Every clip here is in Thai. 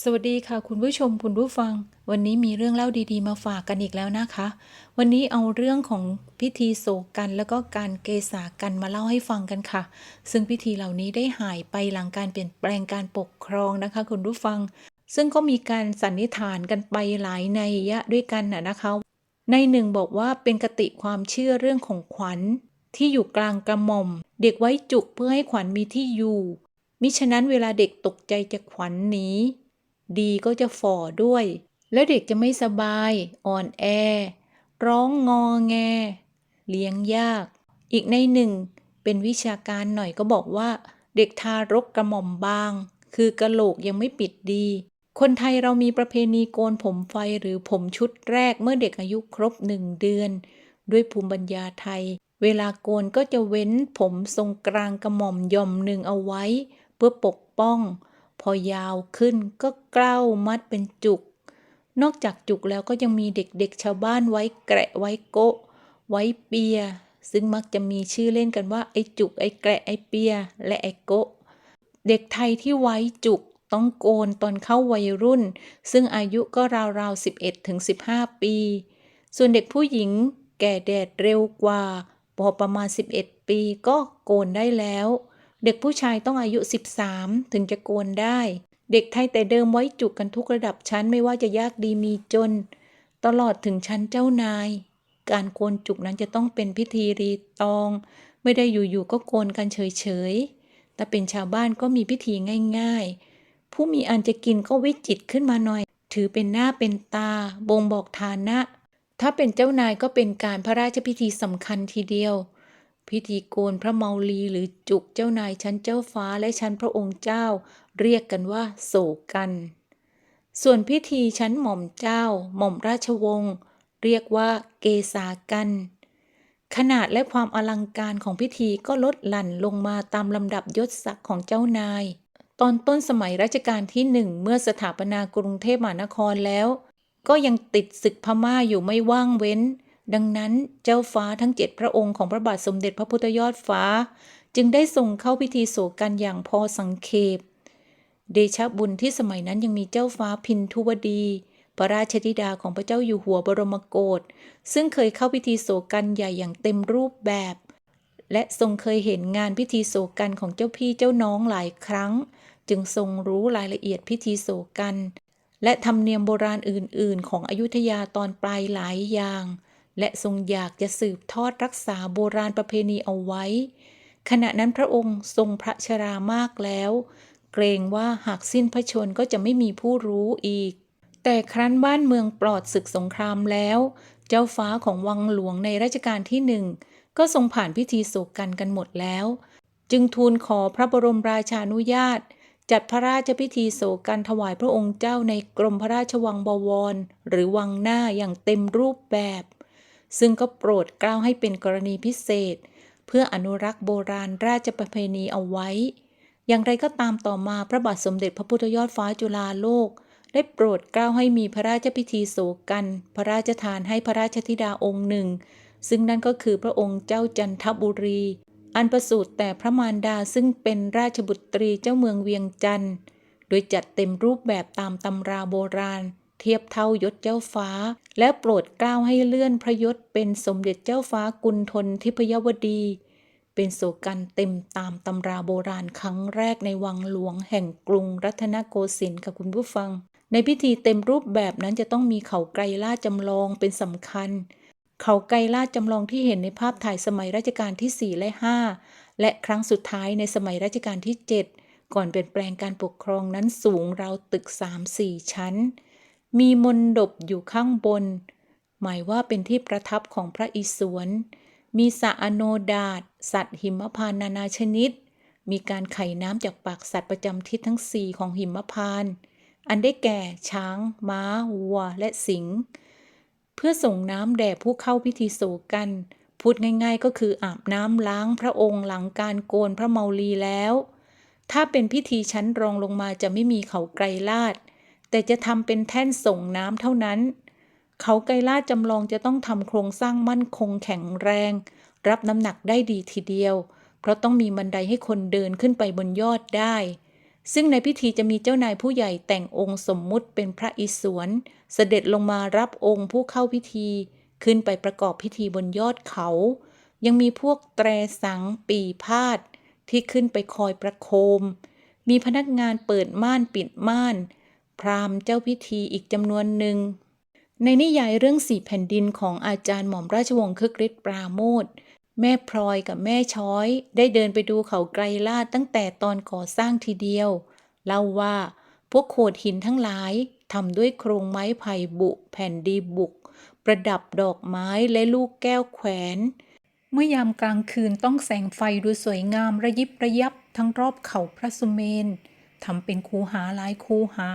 สวัสดีค่ะคุณผู้ชมคุณผู้ฟัง วันนี้มีเรื่องเล่าดีๆ มาฝากกันอีกแล้วนะคะ วันนี้เอาเรื่องของพิธีโศกกัน แล้วก็การเกษากันมาเล่าให้ฟังกันค่ะ ซึ่งพิธีเหล่านี้ได้หายไปหลังการเปลี่ยนแปลงการปกครองนะคะ คุณผู้ฟัง ซึ่งก็มีการสันนิษฐานกันไปหลายในยะด้วยกันนะนะคะ ในหนึ่งบอกว่าเป็นกติความเชื่อเรื่องของขวัญที่อยู่กลางกระหม่อม เด็กไว้จุกเพื่อให้ขวัญมีที่อยู่ มิฉะนั้นเวลาเด็กตกใจจะขวัญหนี ดีก็จะฝ่อด้วย แล้วเด็กจะไม่สบาย อ่อนแอ ร้องงอแง เลี้ยงยาก อีกในหนึ่ง เป็นวิชาการหน่อยก็บอกว่า เด็กทารกกระหม่อมบาง คือกระโหลกยังไม่ปิดดี คนไทยเรามีประเพณีโกนผมไฟหรือผมชุดแรกเมื่อเด็กอายุครบหนึ่งเดือน ด้วยภูมิปัญญาไทย เวลาโกนก็จะเว้นผมทรงกลางกระหม่อมย่อมหนึ่งเอาไว้ เพื่อปกป้อง พอยาวขึ้นก็เกล้ามัดเป็นจุก นอกจากจุกแล้วก็ยังมีเด็กๆชาวบ้านไว้แกะไว้โกะ ไว้เปีย ซึ่งมักจะมีชื่อเล่นกันว่าไอ้จุกไอ้แกะไอ้เปีย และไอ้โกะ เด็กไทยที่ไว้จุกต้องโกนตอนเข้าวัยรุ่น ซึ่งอายุก็ราวๆ 11ถึง15 ปี ส่วนเด็กผู้หญิงแก่แดดเร็วกว่า พอประมาณ 11 ปีก็โกนได้แล้ว เด็กผู้ชายต้องอายุ 13 ถึงจะโกนได้ เด็กไทยแต่เดิมไว้จุกกันทุกระดับชั้นไม่ว่าจะยากดีมีจน ตลอดถึงชั้นเจ้านาย การโกนจุกนั้นจะต้องเป็นพิธีรีตอง ไม่ได้อยู่ๆก็โกนกันเฉยๆ แต่เป็นชาวบ้านก็มีพิธีง่าย ๆ ผู้มีอันจะกินก็วิจิตขึ้นมาหน่อย ถือเป็นหน้าเป็นตา บ่งบอกฐานะ ถ้าเป็นเจ้านายก็เป็นการพระราชพิธีสำคัญทีเดียว พิธีโกนพระเมาลีหรือจุกเจ้านายชั้นเจ้าฟ้าและชั้นพระองค์เจ้า เรียกกันว่า โศกกัน ส่วนพิธีชั้นหม่อมเจ้า หม่อมราชวงศ์เรียกว่าเกษากัน ขนาดและความอลังการของพิธีก็ลดหลั่นลงมาตามลำดับยศศักดิ์ของเจ้านาย ตอนต้นสมัยรัชกาลที่หนึ่งเมื่อสถาปนากรุงเทพมหานครแล้ว ก็ยังติดศึกพม่าอยู่ไม่ว่างเว้น ดังนั้นเจ้าฟ้าทั้งเจ็ดพระองค์ของพระบาทสมเด็จพระพุทธยอดฟ้า จึงได้ส่งเข้าพิธีโศกกันอย่างพอสังเขป เดชะบุญที่สมัยนั้นยังมีเจ้าฟ้าพินทุวดี พระราชธิดาของพระเจ้าอยู่หัวบรมโกศซึ่งเคยเข้าพิธีโศกกันใหญ่อย่างเต็มรูปแบบ และทรงเคยเห็นงานพิธีโศกกันของเจ้าพี่เจ้าน้องหลายครั้ง จึงทรงรู้รายละเอียดพิธีโศกกันและธรรมเนียมโบราณอื่น ๆ ของอยุธยาตอนปลายหลายอย่าง และทรงอยากจะสืบทอดรักษาโบราณประเพณีเอาไว้ ขณะนั้นพระองค์ทรงพระชรามากแล้ว เกรงว่าหากสิ้นพระชนก็จะไม่มีผู้รู้อีก แต่ครั้นบ้านเมืองปลอดศึกสงครามแล้ว เจ้าฟ้าของวังหลวงในรัชกาลที่หนึ่งก็ทรงผ่านพิธีโศกกันกันหมดแล้ว จึงทูลขอพระบรมราชานุญาต จัดพระราชพิธีโศกกันถวายพระองค์เจ้าในกรมพระราชวังบวร หรือวังหน้าอย่างเต็มรูปแบบ ซึ่งก็โปรดเกล้าให้เป็นกรณีพิเศษ เพื่ออนุรักษ์โบราณราชประเพณีเอาไว้ อย่างไรก็ตามต่อมาพระบาทสมเด็จพระพุทธยอดฟ้าจุฬาโลก ได้โปรดเกล้าให้มีพระราชพิธีโศกกัน พระราชทานให้พระราชธิดาองค์หนึ่ง ซึ่งนั่นก็คือพระองค์เจ้าจันทบุรี อันประสูติแต่พระมารดาซึ่งเป็นราชบุตรีเจ้าเมืองเวียงจันทร์โดยจัดเต็มรูปแบบตามตำราโบราณ เทียบเท่ายศเจ้าฟ้า และโปรดเกล้าให้เลื่อนพระยศเป็นสมเด็จเจ้าฟ้ากุณฑลทิพยวดี เป็นโศกันเต็มตามตำราโบราณครั้งแรกในวังหลวงแห่งกรุงรัตนโกสินทร์ค่ะคุณผู้ฟัง ในพิธีเต็มรูปแบบนั้นจะต้องมีเขาไกรล่าจำลองเป็นสำคัญ เขาไกรล่าจำลองที่เห็นในภาพถ่ายสมัยรัชกาลที่ 4 และ 5 และครั้งสุดท้ายในสมัยรัชกาลที่ 7ก่อนเปลี่ยนแปลงการปกครองนั้นสูงราวตึก 3-4 ชั้น มีมนดบอยู่ข้างบน หมายว่าเป็นที่ประทับของพระอิศวร มีสะอโนดาตสัตว์หิมพานนานาชนิด มีการไข่น้ำจากปากสัตว์ประจำทิศทั้งสี่ของหิมพาน อันได้แก่ช้าง ม้า วัว และสิง เพื่อส่งน้ำแด่ผู้เข้าพิธีโศกกัน พูดง่ายๆก็คืออาบน้ำล้างพระองค์หลังการโกนพระเมาลีแล้ว ถ้าเป็นพิธีชั้นรองลงมาจะไม่มีเขาไกรลาด แต่จะทำเป็นแท่นส่งน้ำเท่านั้น เขาไกรลาดจำลองจะต้องทำโครงสร้างมั่นคงแข็งแรง รับน้ำหนักได้ดีทีเดียว เพราะต้องมีบันไดให้คนเดินขึ้นไปบนยอดได้ ซึ่งในพิธีจะมีเจ้านายผู้ใหญ่แต่งองค์สมมุติเป็นพระอิศวรเสด็จลงมารับองค์ผู้เข้าพิธี ขึ้นไปประกอบพิธีบนยอดเขา ยังมีพวกแตรสังปีพาดที่ขึ้นไปคอยประโคม มีพนักงานเปิดม่านปิดม่าน พราหมณ์เจ้าพิธีอีกจำนวนหนึ่ง ในนิยายเรื่องสี่แผ่นดินของอาจารย์หม่อมราชวงศ์คึกฤทธิ์ปราโมทแม่พลอยกับแม่ช้อย ได้เดินไปดูเขาไกรลาดตั้งแต่ตอนก่อสร้างทีเดียว เล่าว่าพวกโขดหินทั้งหลายทำด้วยโครงไม้ไผ่บุแผ่นดีบุก ประดับดอกไม้และลูกแก้วแขวน เมื่อยามกลางคืนต้องแสงไฟดูสวยงามระยิบระยับทั้งรอบเขาพระสุเมน ทำเป็นคูหาหลายคูหา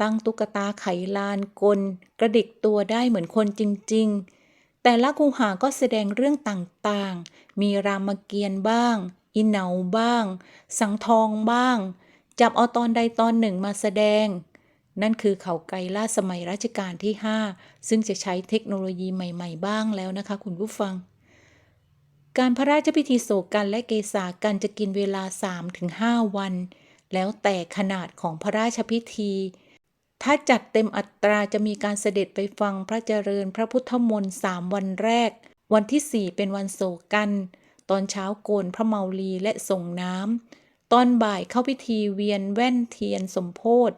ตั้งตุ๊กตาไขลานกล กระดิกตัวได้เหมือนคนจริง ๆ แต่ละคูหาก็แสดงเรื่องต่างๆ มีรามเกียรติ์บ้าง อินเหนาบ้าง สังทองบ้าง จับเอาตอนใดตอนหนึ่งมาแสดง นั่นคือเขาไกรล่าสมัยรัชกาลที่ 5 ซึ่งจะใช้เทคโนโลยีใหม่ ๆ บ้างแล้วนะคะ คุณผู้ฟังการพระราชพิธีโศกกันและเกษากันจะกินเวลา 3-5 วัน แล้วแต่ขนาดของพระราชพิธี ถ้าจัดเต็มอัตราจะมีการเสด็จไปฟังพระเจริญพระพุทธมนต์สามวันแรก วันที่4เป็นวันโศกัน ตอนเช้าโกนพระเมาลีและส่งน้ำ ตอนบ่ายเข้าพิธีเวียนแว่นเทียนสมโพธ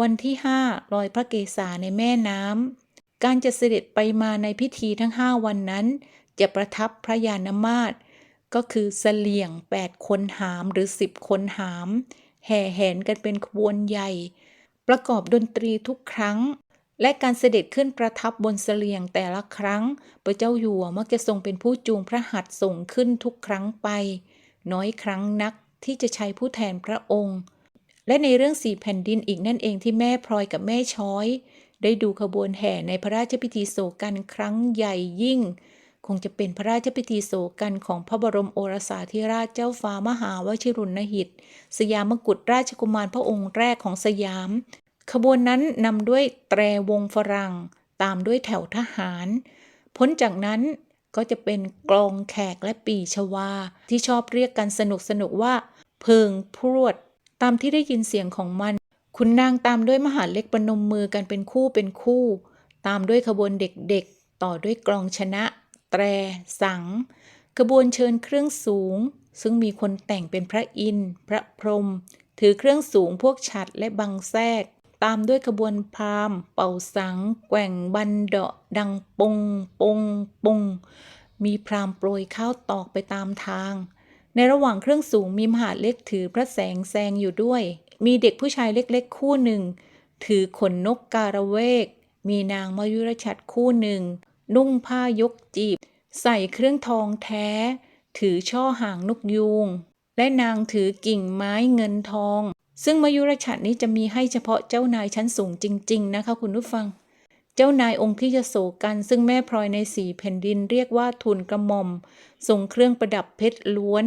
วันที่5ลอยพระเกศาในแม่น้ำ การจะเสด็จไปมาในพิธีทั้ง5วันนั้น จะประทับพระยานมาศก็คือเสลี่ยง 8 คนหามหรือ 10 คนหาม แห่แหนกันเป็นขบวนใหญ่ ประกอบดนตรีทุกครั้ง และการเสด็จขึ้นประทับบนเสลียงแต่ละครั้ง พระเจ้าอยู่หัวมักจะทรงเป็นผู้จูงพระหัตถ์ส่งขึ้นทุกครั้งไป น้อยครั้งนักที่จะใช้ผู้แทนพระองค์ และในเรื่องสี่แผ่นดินอีกนั่นเองที่แม่พลอยกับแม่ช้อย ได้ดูขบวนแห่ในพระราชพิธีโศกันครั้งใหญ่ยิ่ง คงจะเป็นพระราชพิธีโศกันของพระบรมโอรสาธิราชเจ้าฟ้ามหาวชิรุณหิต สยามกุฎราชกุมารพระองค์แรกของสยาม ขบวนนั้นนำด้วยแตรวงฝรั่ง ตามด้วยแถวทหาร พ้นจากนั้นก็จะเป็นกลองแขกและปีชวา ที่ชอบเรียกกันสนุกสนุกว่า เพิงพรวด ตามที่ได้ยินเสียงของมัน คุณนางตามด้วยมหาเล็กประนมมือกันเป็นคู่เป็นคู่ ตามด้วยขบวนเด็กๆ ต่อด้วยกลองชนะ แตร สังขบวนเชิญเครื่องสูง ซึ่งมีคนแต่งเป็นพระอินทร์พระพรหมถือเครื่องสูงพวกฉัดและบังแทกตามด้วยขบวนพราหมณ์ เป่าสัง แกว่งบันเดาะดังปงปงปงมีพราหมณ์โปรยข้าวตอกไปตามทาง ในระหว่างเครื่องสูงมีมหาเล็กถือพระแสงแซงอยู่ด้วย มีเด็กผู้ชายเล็กๆ คู่หนึ่ง ถือขนนกการะเวก มีนางมายุรชัดคู่หนึ่ง นุ่งผ้ายกจีบ ใส่เครื่องทองแท้ ถือช่อหางนกยูง และนางถือกิ่งไม้เงินทอง ซึ่งมายุรชัดนี้จะมีให้เฉพาะเจ้านายชั้นสูงจริง ๆ นะคะคุณผู้ฟัง เจ้านายองค์ที่จะโศกัน ซึ่งแม่พลอยในสีแผ่นดินเรียกว่าทุนกระหม่อมทรงเครื่องประดับเพชรล้วน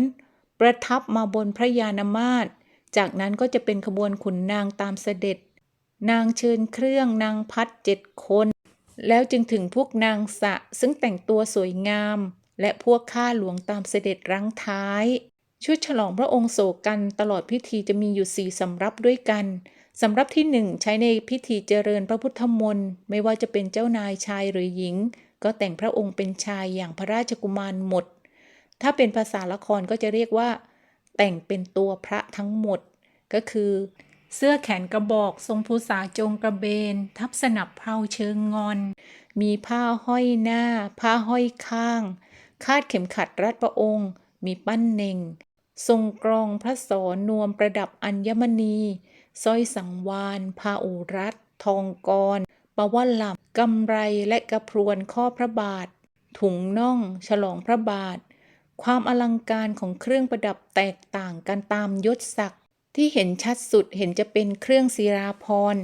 ประทับมาบนพระยานมาศจากนั้นก็จะเป็นขบวนขุนนางตามเสด็จ นางเชิญเครื่องนางพัดเจ็ดคน แล้วจึงถึงพวกนางสะซึ่งแต่งตัวสวยงาม และพวกข้าหลวงตามเสด็จรั้งท้าย ชุดฉลองพระองค์โศกันตลอดพิธีจะมีอยู่สี่สำรับด้วยกันสำรับที่หนึ่งใช้ในพิธีเจริญพระพุทธมนต์ไม่ว่าจะเป็นเจ้านายชายหรือหญิง ก็แต่งพระองค์เป็นชายอย่างพระราชกุมารหมด ถ้าเป็นภาษาละครก็จะเรียกว่า แต่งเป็นตัวพระทั้งหมด ก็คือ เสื้อแขนกระบอกทรงภูษาจงกระเบน ทับสนับเพลาเชิงงอน มีผ้าห้อยหน้า ผ้าห้อยข้าง คาดเข็มขัดรัดพระองค์ มีปั้นเน่ง ทรงกรองพระศรนวมประดับอัญมณีสร้อยสังวานพาอุรัตทองกรปวลำกำไรและกระพรวนข้อพระบาท ถุงน่อง ฉลองพระบาท ความอลังการของเครื่องประดับแตกต่างกันตามยศศักดิ์ ที่เห็นชัดสุดเห็นจะเป็นเครื่องศิราพร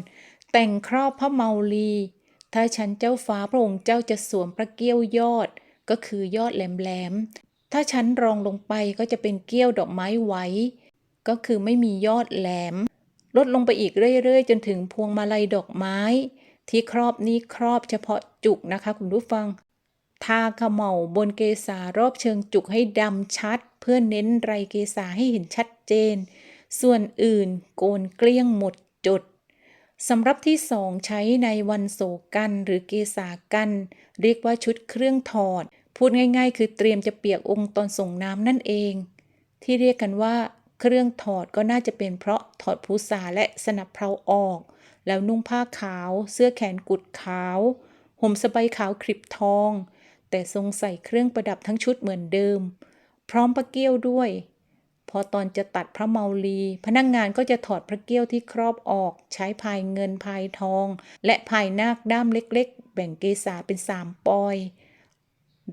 แต่งครอบพระเมาลี ถ้าชั้นเจ้าฟ้าพระองค์เจ้าจะสวมพระเกี้ยวยอด ก็คือยอดแหลมๆ ถ้าชั้นรองลงไปก็จะเป็นเกี้ยวดอกไม้ไหว ก็คือไม่มียอดแหลม ลดลงไปอีกเรื่อยๆ จนถึงพวงมาลัยดอกไม้ ที่ครอบนี้ครอบเฉพาะจุกนะคะคุณผู้ฟัง ทาขม่าบนเกษารอบเชิงจุกให้ดำชัด เพื่อเน้นไรเกษาให้เห็นชัดเจน ส่วนอื่นโกนเกลี้ยงหมดจดสำหรับที่สองใช้ในวันโศกกันหรือเกษากัน เรียกว่าชุดเครื่องถอด พูดง่ายๆ คือเตรียมจะเปียกองค์ตอนส่งน้ำนั่นเอง ที่เรียกกันว่า เครื่องถอดก็น่าจะเป็นเพราะถอดภูษาและสนับเพลาออก แล้วนุ่งผ้าขาว เสื้อแขนกุดขาว ห่มสบายขาวคลิปทอง แต่ทรงใส่เครื่องประดับทั้งชุดเหมือนเดิม พร้อมพระเกี้ยวด้วย พอตอนจะตัดพระเมาลี พนักงงานก็จะถอดพระเกี้ยวที่ครอบออก ใช้พายเงินพายทอง และพายนาคด้ามเล็กๆ แบ่งเกษาเป็นสามปอย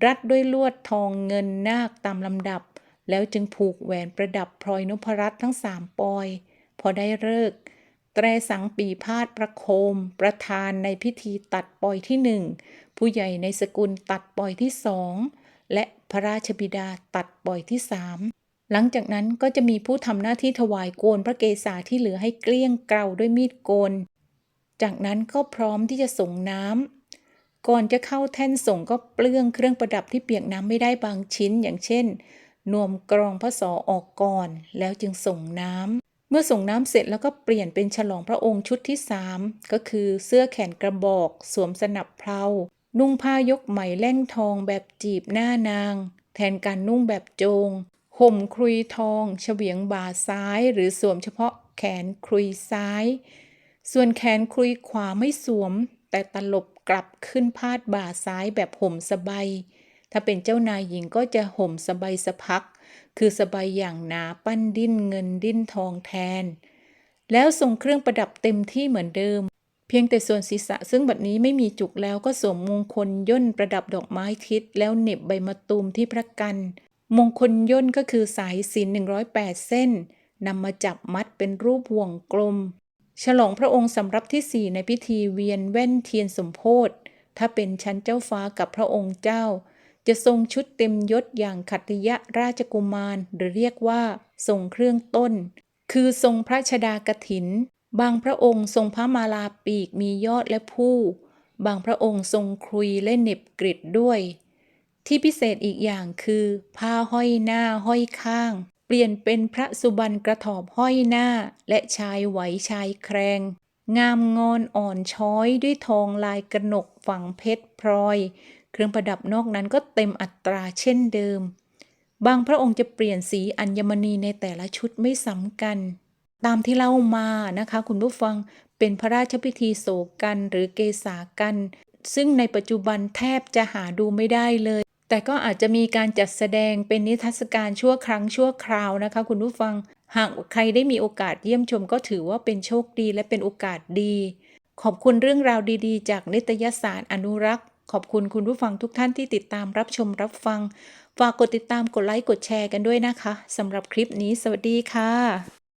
รัดด้วยลวดทองเงินนาคตามลำดับ แล้วจึงผูกแหวนประดับพลอยนพรัตน์ทั้งสามปอย พอได้เลิก แตรสังปีพาดประโคม ประธานในพิธีตัดปอยที่หนึ่งผู้ใหญ่ในสกุลตัดปอยที่สองและพระราชบิดาตัดปอยที่สาม หลังจากนั้นก็จะมีผู้ทำหน้าที่ถวายโกนพระเกศาที่เหลือให้เกลี้ยงเกลาด้วยมีดโกน จากนั้นก็พร้อมที่จะส่งน้ำก่อนจะเข้าแท่นส่งก็เปลื้องเครื่องประดับที่เปียกน้ำไม่ได้บางชิ้น อย่างเช่น นวมกรองพระสอออกก่อน แล้วจึงส่งน้ำเมื่อส่งน้ำเสร็จแล้วก็เปลี่ยนเป็นฉลองพระองค์ชุดที่สามก็คือเสื้อแขนกระบอก สวมสนับเพลานุ่งผ้ายกไหมแล่งทองแบบจีบหน้านาง แทนการนุ่งแบบโจง ห่มครุยทองเฉวียงบ่าซ้าย หรือสวมเฉพาะแขนครุยซ้าย ส่วนแขนครุยขวาไม่สวม แต่ตลบกลับขึ้นพาดบ่าซ้ายแบบห่มสบายถ้าเป็นเจ้านายหญิงก็จะห่มสบายสะพัก คือสบายอย่างหนาปั้นดิ้นเงินดิ้นทองแทน แล้วส่งเครื่องประดับเต็มที่เหมือนเดิม เพียงแต่ส่วนศีรษะซึ่งบัดนี้ไม่มีจุกแล้วก็สวมมงคลย่นประดับดอกไม้ทิศแล้วเหน็บใบมะตูมที่พระกัน มงคลย่นก็คือสายสิน108 เส้นนำมาจับมัดเป็นรูปห่วงกลม ฉลองพระองค์สำรับที่ 4 ในพิธีเวียนแว่นเทียนสมโพธถ้าเป็นชั้นเจ้าฟ้ากับพระองค์เจ้า จะทรงชุดเต็มยศอย่างขัตติยะราชกุมารหรือเรียกว่า ทรงเครื่องต้น คือทรงพระชดากถิน บางพระองค์ทรงพระมาลาปีกมียอดและผู้ บางพระองค์ทรงครุยและเหน็บกริดด้วย ที่พิเศษอีกอย่างคือ ผ้าห้อยหน้าห้อยข้าง เปลี่ยนเป็นพระสุบรรณกระถอบห้อยหน้า และชายไหวชายแครง งามงอนอ่อนช้อยด้วยทองลายกระหนกฝังเพชรพลอย เครื่องประดับนอกนั้นก็เต็มอัตราเช่นเดิม บางพระองค์จะเปลี่ยนสีอัญมณีในแต่ละชุดไม่ซ้ำกัน ตามที่เล่ามานะคะ คุณผู้ฟังเป็นพระราชพิธีโศกกันหรือเกษากัน ซึ่งในปัจจุบันแทบจะหาดูไม่ได้เลย แต่ก็อาจจะมีการจัดแสดงเป็นนิทรรศการชั่วครั้งชั่วคราวนะคะ คุณผู้ฟัง หากใครได้มีโอกาสเยี่ยมชมก็ถือว่าเป็นโชคดีและเป็นโอกาสดี ขอบคุณเรื่องราวดีๆ จากนิตยสารอนุรักษ์ ขอบคุณคุณผู้ฟังทุกท่านที่ติดตามรับชมรับฟัง ฝากกดติดตามกดไลค์กดแชร์กันด้วยนะคะสำหรับคลิปนี้ สวัสดีค่ะ